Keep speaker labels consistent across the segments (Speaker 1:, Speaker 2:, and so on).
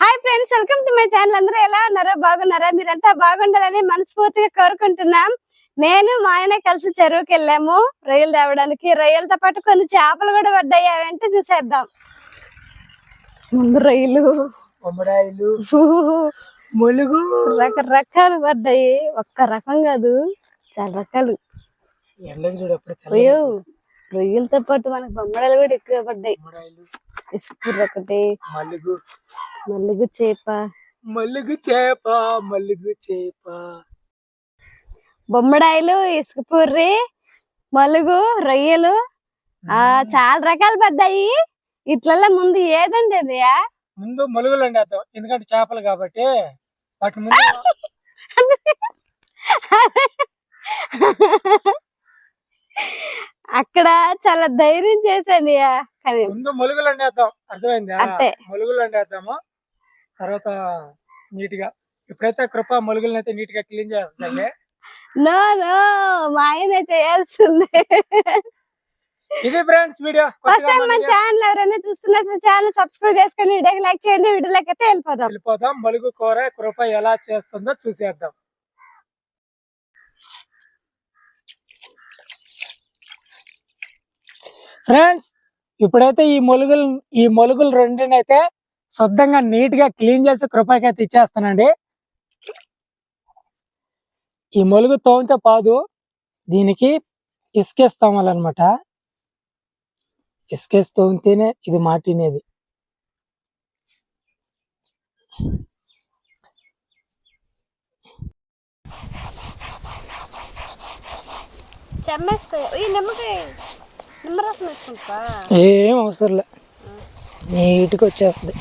Speaker 1: Hi friends welcome to my channel అందరూ ఎలా ఉన్నారో బాగున్నారా? మీరంతా బాగుండాలని మనస్ఫూర్తిగా కోరుకుంటున్నాం. నేను మా ఆయన కలిసి చెరువుకి వెళ్ళాము. రొయ్యలు తేవడానికి. రొయ్యలతో పాటు కొన్ని చేపలు కూడా పడ్డాయి అవంటే చూసేద్దాం. ముందు రొయ్యలు.
Speaker 2: బొమ్మడాయిలు ములుగు.
Speaker 1: రకరకాలు పడ్డాయి ఒక్క రకం కాదు చాలా రకాలు. రొయ్యలతో పాటు మనకు బొమ్మడలు కూడా ఎక్కువ పడ్డాయి
Speaker 2: బొమ్మడాయిలు.
Speaker 1: ఇసుకూర ఒకటి
Speaker 2: మల్లుగు.
Speaker 1: మల్లుగు చేప.
Speaker 2: మల్లుగు చేప మల్లుగు చేప.
Speaker 1: బొమ్మడాయిలు ఇసుక పుర్రి మలుగు రొయ్యలు. ఆ చాలా రకాలు పడ్డాయి. ఇట్లల్లో ముందు ఏదండి
Speaker 2: ముందు మలుగులు వండేద్దాం ఎందుకంటే చేపలు కాబట్టి. వాటి ముందు
Speaker 1: అక్కడ చాలా ధైర్యం చేశాను కానీ
Speaker 2: ముందు మలుగులు వండేద్దాం అర్థమైందా?
Speaker 1: అట్టే.
Speaker 2: మలుగులు వండేద్దాము తర్వాత నీట్గా ఇప్పుడైతే కృప మలుగులను అయితే నీట్గా క్లీన్ చేస్తుంది
Speaker 1: నో నో మా ఆయన చేయాల్సిందే.
Speaker 2: ఇది ఫ్రెండ్స్ వీడియో.
Speaker 1: ఫస్ట్ టైం మన ఛానల్ ఎవరైనా చూస్తున్నట్టు ఛానల్ సబ్స్క్రైబ్ చేసుకొని వీడియోకి లైక్ చేయండి వీడియోలోకి అయితే వెళ్ళిపోదాం.
Speaker 2: వెళ్ళిపోదాం. మలుగు కూర కృప ఎలా చేస్తుందో చూసేద్దాం. ఫ్రెండ్స్ ఇప్పుడైతే ఈ మొలుగులు ఈ మొలుగులు రెండినైతే శుద్ధంగా నీట్గా క్లీన్ చేసి కృపకి అయితే ఇచ్చేస్తానండి. ఈ మొలుగు తోమితే పాదు దీనికి ఇసుకేస్తామన్నమాట. ఇసుకేసి తోమితేనే ఇది మాటినేది.
Speaker 1: చెమ్మేస్తాయి ఈ నిమ్మకాయ.
Speaker 2: ఏం అవసరం లే నీట్గా వచ్చేస్తుంది.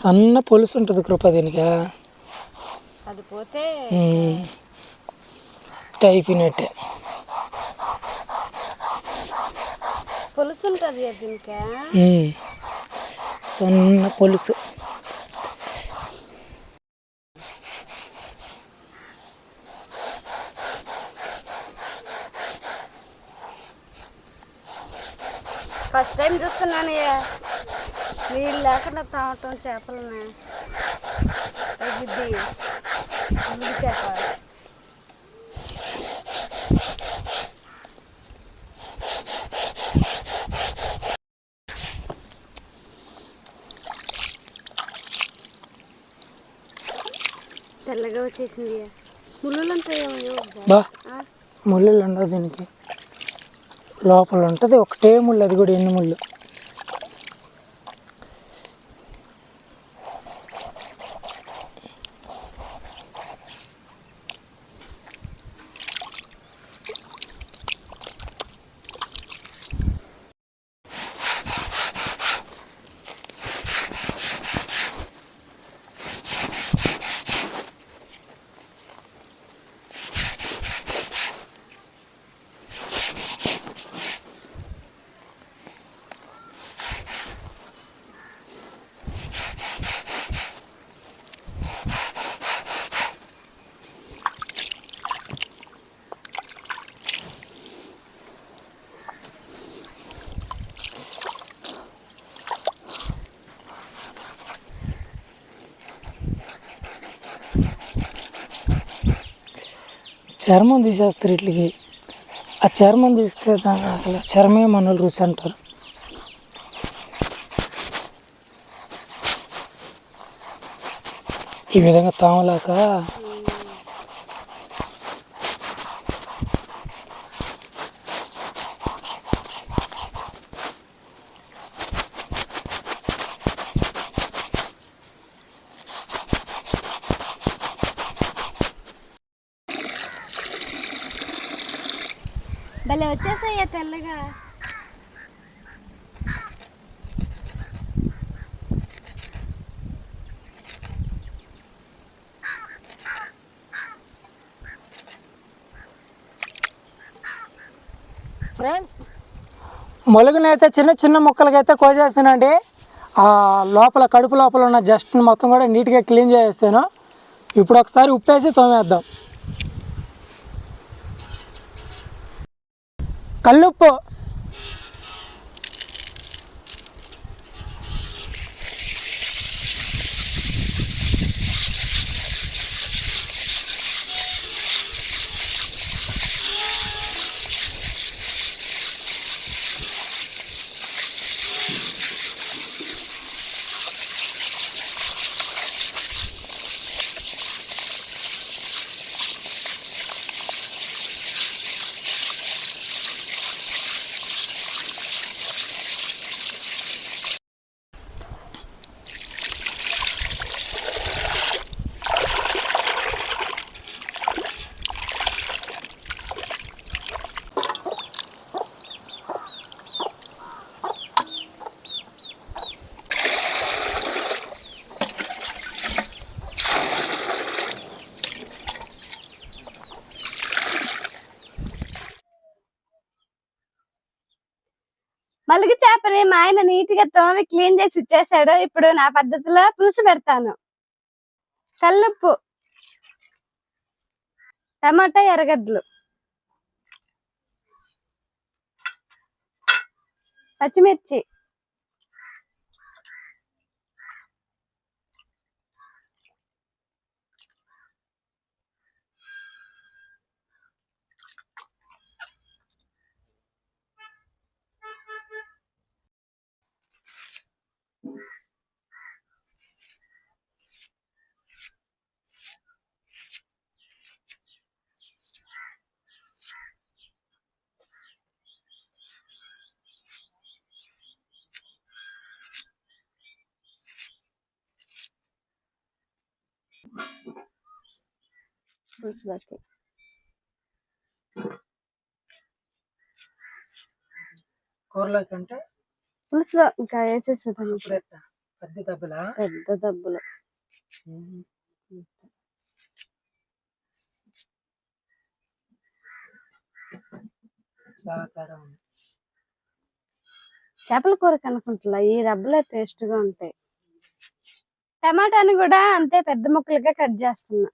Speaker 2: సన్న పొలుసు ఉంటుంది కృప దీనికి.
Speaker 1: అది పోతే
Speaker 2: టైపినట్టే
Speaker 1: పులుసు ఉంటుంది దీనికి
Speaker 2: ఉమ్. సన్న పొలుసు.
Speaker 1: ఫస్ట్ టైం చూస్తున్నాను. నీళ్ళు లేకుండా తాగటం చేపలని చేప వచ్చేసింది
Speaker 2: బా. ముళ్ళు ఉండవు దీనికి. లోపల ఉంటుంది. ఒకటే ముళ్ళు అది కూడా ఎన్ని ముళ్ళు. చర్మం తీసేస్తారు ఇట్లకి. ఆ చర్మం తీస్తే దాని అసలు చర్మే మన రుచి అంటారు. ఈ విధంగా తామలాక ఫ్రెండ్స్ మొలుగునైతే చిన్న చిన్న ముక్కలకైతే కోసేస్తానండి ఆ లోపల కడుపు లోపల ఉన్న జస్ట్ మొత్తం కూడా నీట్గా క్లీన్ చేసేస్తాను ఇప్పుడు ఒకసారి ఉప్పేసి తోమేద్దాం. కల్లుప్పు
Speaker 1: చేపని మా ఆయన నీట్గా తోమి క్లీన్ చేసి ఇచ్చేసాడు. ఇప్పుడు నా పద్ధతిలో పులుసు పెడతాను. కల్లుప్పు టమాటా ఎర్రగడ్డలు పచ్చిమిర్చి పులుసులోకి
Speaker 2: కూరలోకి అంటే
Speaker 1: పులుసులో ఇంకా వేసేసేదాన్ని
Speaker 2: పెద్ద దెబ్బలా?
Speaker 1: పెద్ద దబ్బులు.
Speaker 2: చాలా తేడా ఉంది.
Speaker 1: చేపల కూర కనుకుంటున్నా ఈ రబ్బలే టేస్ట్గా ఉంటాయి. టమాటాని కూడా అంతే పెద్ద ముక్కలుగా కట్ చేస్తున్నా.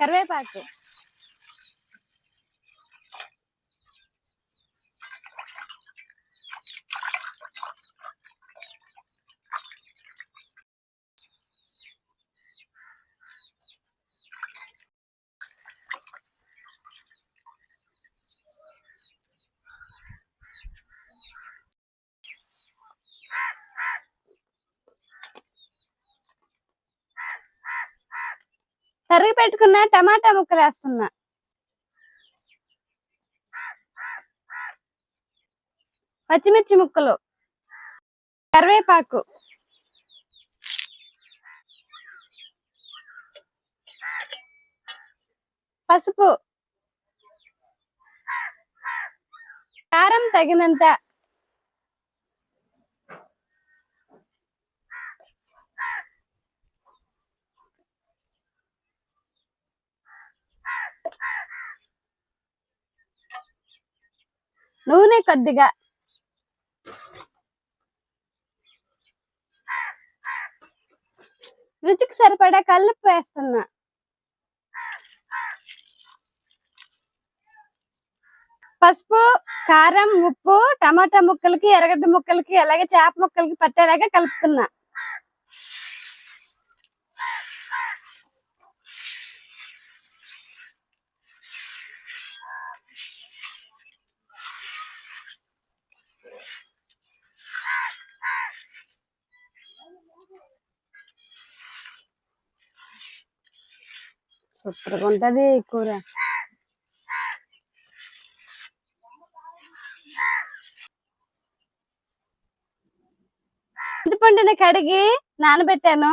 Speaker 1: కరివేపాకు తరిగి పెట్టుకున్న టమాటా ముక్కలు వేస్తున్నా పచ్చిమిర్చి ముక్కలు. కరివేపాకు. పసుపు. కారం తగినంత నూనె కొద్దిగా. రుచికి సరిపడా కల్లుప్పు వేస్తున్నా. పసుపు కారం ఉప్పు టమాటా ముక్కలకి ఎర్రగడ్డ ముక్కలకి అలాగే చేప ముక్కలకి పట్టేలాగా కలుపుతున్నా. సూపర్గా ఉంటది కూర. చింతపండుని కడిగి నానబెట్టాను.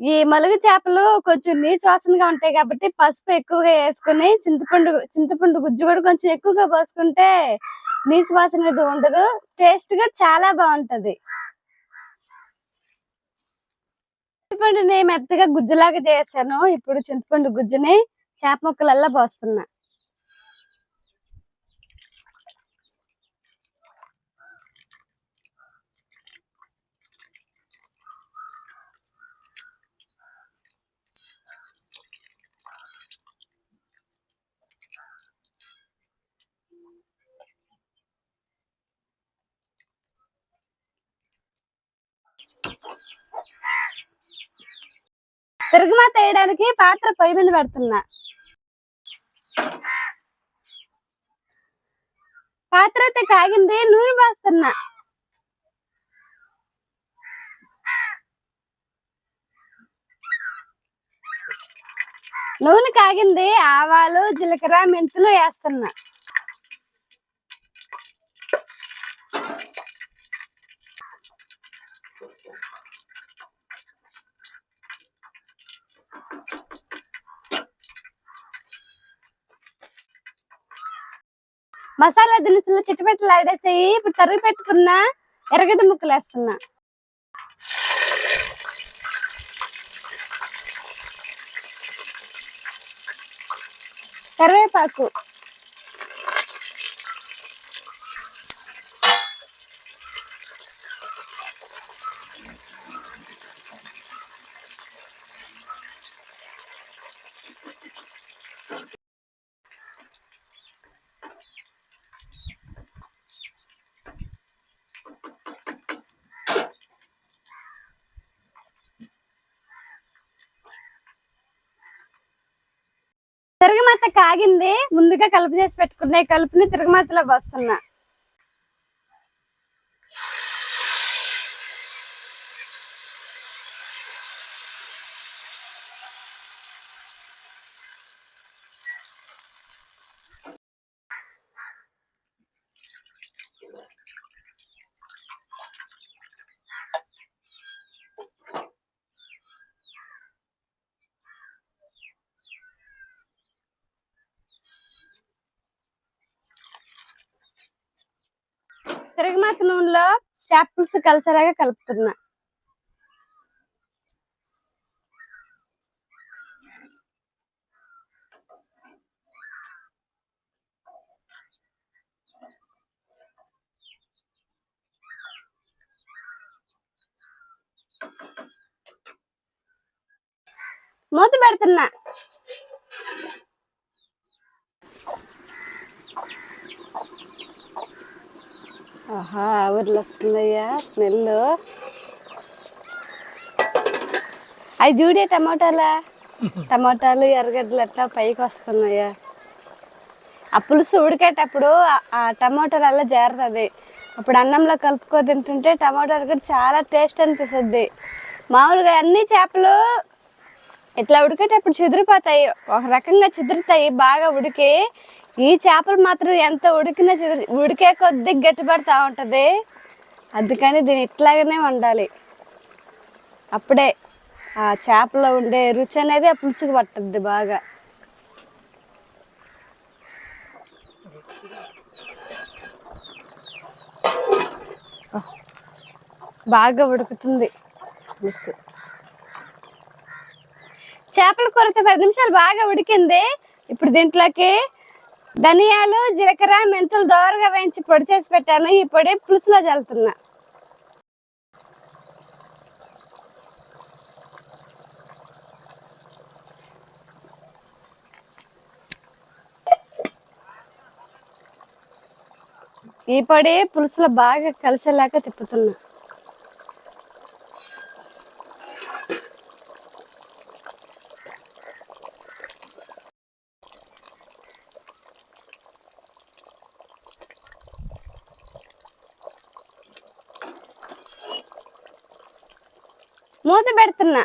Speaker 1: ఈ మలుగు చేపలు కొంచెం నీచు వాసనగా ఉంటాయి కాబట్టి పసుపు ఎక్కువగా వేసుకుని చింతపండు చింతపండు గుజ్జు కూడా కొంచెం ఎక్కువగా పోసుకుంటే నీచు వాసన అనేది ఉండదు. టేస్ట్గా చాలా బాగుంటది. చింతపండుని మెత్తగా గుజ్జులాగా చేశాను ఇప్పుడు చింతపండు గుజ్జుని చేప ముక్కలల్లా పోస్తున్నా. తిరుగుమాత వేయడానికి పాత్ర పొయ్యి మీద పెడుతున్నా. పాత్ర అయితే కాగింది నూనె పోస్తున్నా. నూనె కాగింది ఆవాలు జీలకర్ర మెంతులు వేస్తున్నా. మసాలా దినుసులు చిట్టుపెట్టలు ఆడేసేయి. ఇప్పుడు తరిగి పెట్టుకున్న ఎర్రగడ్డ ముక్కలు వేస్తున్నా కరివేపాకు. తిరగమాత కాగింది ముందుగా కలుపు చేసి పెట్టుకున్నాయి కలుపుని తిరగమాతలో పోస్తున్నా. తిరగమాత నూనెలో చేప పులుసు కలిసేలాగా కలుపుతున్నా. మూత పెడుతున్నా. ఆహా ఊర్లో వస్తుందయ్యా స్మెల్. అవి చూడే టమాటాలా. టమాటాలు ఎర్రగడ్డలు అట్లా పైకి వస్తున్నాయా? ఆ పులుసు ఉడికేటప్పుడు ఆ- టమాటాలు అలా జారుతుంది. అప్పుడు అన్నంలో కలుపుకో తింటుంటే టమాటాలు కూడా చాలా టేస్ట్ అనిపిస్తుంది. మామూలుగా అన్ని చేపలు ఇట్లా ఉడికేటప్పుడు చెదిరిపోతాయి. ఒక రకంగా చిదురుతాయి బాగా ఉడికి ఈ చేపలు మాత్రం ఎంత ఉడికినా చెదిరి ఉడికే కొద్దీ గట్టిపడతా ఉంటది. అందుకని దీన్ని ఇట్లాగనే వండాలి. అప్పుడే ఆ చేపలో ఉండే రుచి అనేది ఆ పులుసుకు పట్టుద్ది బాగా. బాగా ఉడుకుతుంది పులుసు. చేపల కూరతో పది నిమిషాలు బాగా ఉడికింది. ఇప్పుడు దీంట్లోకి ధనియాలు జీలకర్ర మెంతులు దోరగా వేయించి పొడి చేసి పెట్టాను. ఈ పొడి పులుసులో చల్లుతున్నా. ఈ పొడి పులుసులో బాగా కలిసేలాగా తిప్పుతున్నా మూత పెడుతున్నా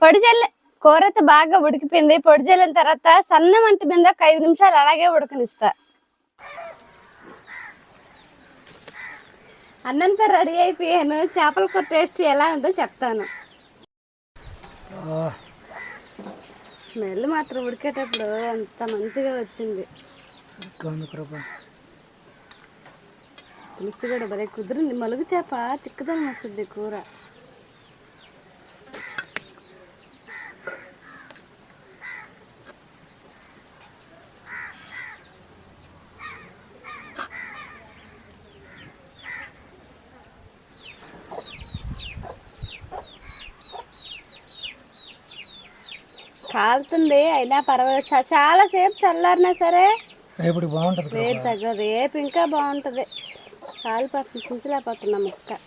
Speaker 1: పొడి జల్లి కూరతో బాగా ఉడికిపోయింది. పొడి జల్లిన తర్వాత సన్న మంట మీద ఒక ఐదు నిమిషాలు అలాగే ఉడకనిస్తా. అన్నంతా రెడీ అయిపోయాను. చేపల కూర టేస్ట్ ఎలా ఉందో చెప్తాను. స్మెల్ మాత్రం ఉడికేటప్పుడు అంత మంచిగా వచ్చింది. పులుసు కూడా భలే కుదిరింది. మలుగు చేప చిక్కుదనం వస్తుంది కూర. కాలుతుంది అయినా పర్వాలేదు. చా- చాలా సేపు చల్లారినా సరే
Speaker 2: రేపటి బాగుంటుంది.
Speaker 1: రేపు తగ్గ రేపు ఇంకా బాగుంటుంది. కాలిపోతుంది చించలేకపోతున్నా ముక్క.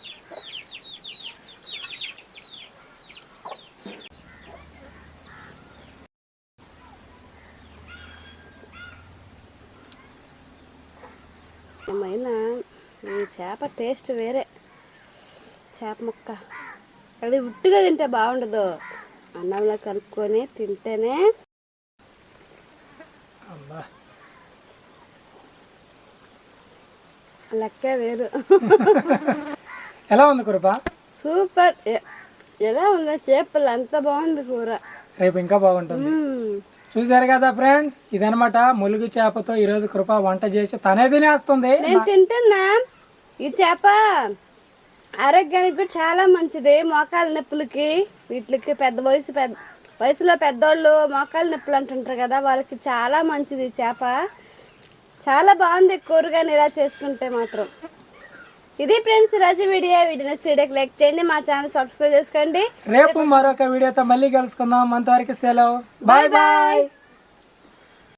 Speaker 1: ఏమైనా ఈ చేప టేస్ట్ వేరే. చేప ముక్క. అది ఉట్టిగా తింటే బాగుండదు. అన్నంలో కలుపుకొని తింటేనే
Speaker 2: అబ్బా.
Speaker 1: లెక్కే వేరు.
Speaker 2: ఎలా ఉంది కృప
Speaker 1: సూపర్. ఎలా ఉందో చేపలు అంత బాగుంది కూర.
Speaker 2: రేపు ఇంకా బాగుంటుంది. చూసారు కదా ఫ్రెండ్స్ ఇదనమాట ములుగు చేపతో ఈరోజు కృప వంట చేసి తనే తినేస్తుంది.
Speaker 1: నేను తింటున్నా. ఈ చేప ఆరోగ్యానికి కూడా చాలా మంచిది. మోకాల నొప్పులకి వీటికి పెద్ద వయసు పెద్ద వయసులో పెద్దోళ్ళు మోకాల నొప్పులు అంటుంటారు కదా వాళ్ళకి చాలా మంచిది చేప. చాలా బాగుంది కూరగాని ఇలా చేసుకుంటే మాత్రం. ఇది ఫ్రెండ్స్ ఈరోజు వీడియో. వీడియో వీడియోకి లైక్ చేయండి మా ఛానల్ సబ్స్క్రైబ్ చేసుకోండి.
Speaker 2: రేపు మరొక వీడియోతో మళ్ళీ కలుసుకుందాం. అంతవరకు సెలవు. Bye bye.